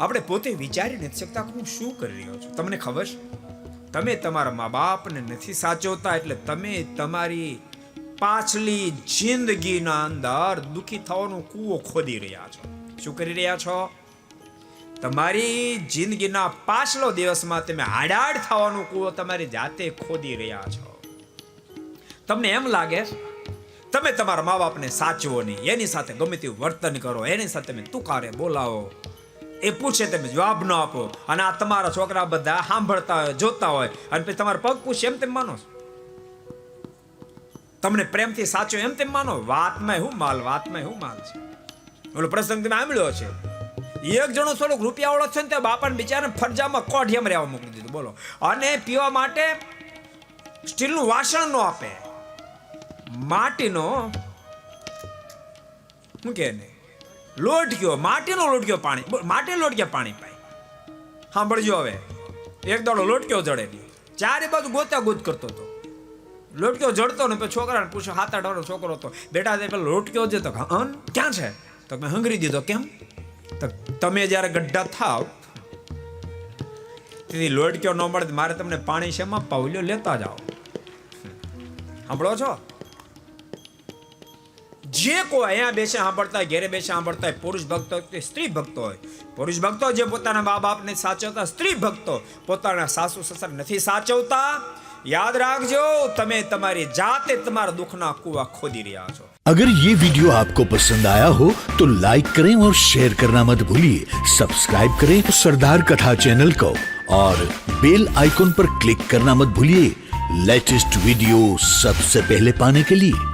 આપણે પોતે વિચારી નથી શકતા હું શું કરી રહ્યો છું. તમને ખબર છે? તમે તમારા મા બાપને નથી સાચવતા એટલે તમે તમારી પાછલી જિંદગીના અંદર દુઃખી થવાનો કૂવો ખોદી રહ્યા છો. શું કરી રહ્યા છો? તમારી જિંદગીના પાછલો દિવસમાં તમે આડાડ થવાનો કૂવો તમારી જાતે ખોદી રહ્યા છો. તમને એમ લાગે તમે તમારા મા બાપને સાચવો નહીં. એની સાથે ગમે તેવું વર્તન કરો. એની સાથે તમે તુકારે બોલાવો. એ પૂછે તમે જવાબ ન આપો. અને આ તમારા છોકરા બધા સાંભળતા હોય, જોતા હોય. અને પછી તમારા પગ પૂછે, એમ તેમ માનો તમને પ્રેમથી સાચો એમ તેમ માનો? વાતમાં હું માલ વાતમાં હું માલ છે. ઓલો પ્રસંગ તમે આંબળ્યો છે. એક જણો થોડોક રૂપિયા વાળો છે ને તે બાપાને બિચારાને ફરજામાં કોઢિયમ રહેવા મોકલી દીધું. બોલો. અને પીવા માટે સ્ટીલનું વાસણ ન આપે. માટીનો શું કે ને લોટક્યો માટીનો લોટક્યો પાણી. માટી લોટ લોટક્યો પાણી પાય. સાંભળજો હવે. એક દાડો લોટક્યો જડેલી ચારે બાજુ ગોતા ગોત કરતો હતો. લોટક્યો જડતો ને પછી છોકરાને પૂછ્યો, હાથ આઠ છોકરો હતો. બેટા, તે લોટક્યો છે તો અન, ક્યાં છે? તો મેં હંગરી દીધો, કેમ? તો તમે જ્યારે ગઢા થાવ, તેથી લોટક્યો ન મળે મારે તમને પાણી શેમાં પાવલ્યો લેતા જાઓ. સાંભળો છો? જે કોઈ અહીંયા બેસે સાંભળતા હોય ઘેરે બેસે સાંભળતા હોય પુરુષ ભક્તો હોય કે સ્ત્રી ભક્તો હોય પુરુષ ભક્તો જે પોતાના મા બાપને સાચવતા સ્ત્રી ભક્તો પોતાના સાસુ સસરા નથી સાચવતા યાદ રાખજો તમે તમારી જાતે તમારા દુઃખના કુવા ખોદી રહ્યા છો अगर ये वीडियो आपको पसंद आया हो तो लाइक करें और शेयर करना मत भूलिए सब्सक्राइब करें सरदार कथा चैनल को और बेल आइकॉन पर क्लिक करना मत भूलिए लेटेस्ट वीडियो सबसे पहले पाने के लिए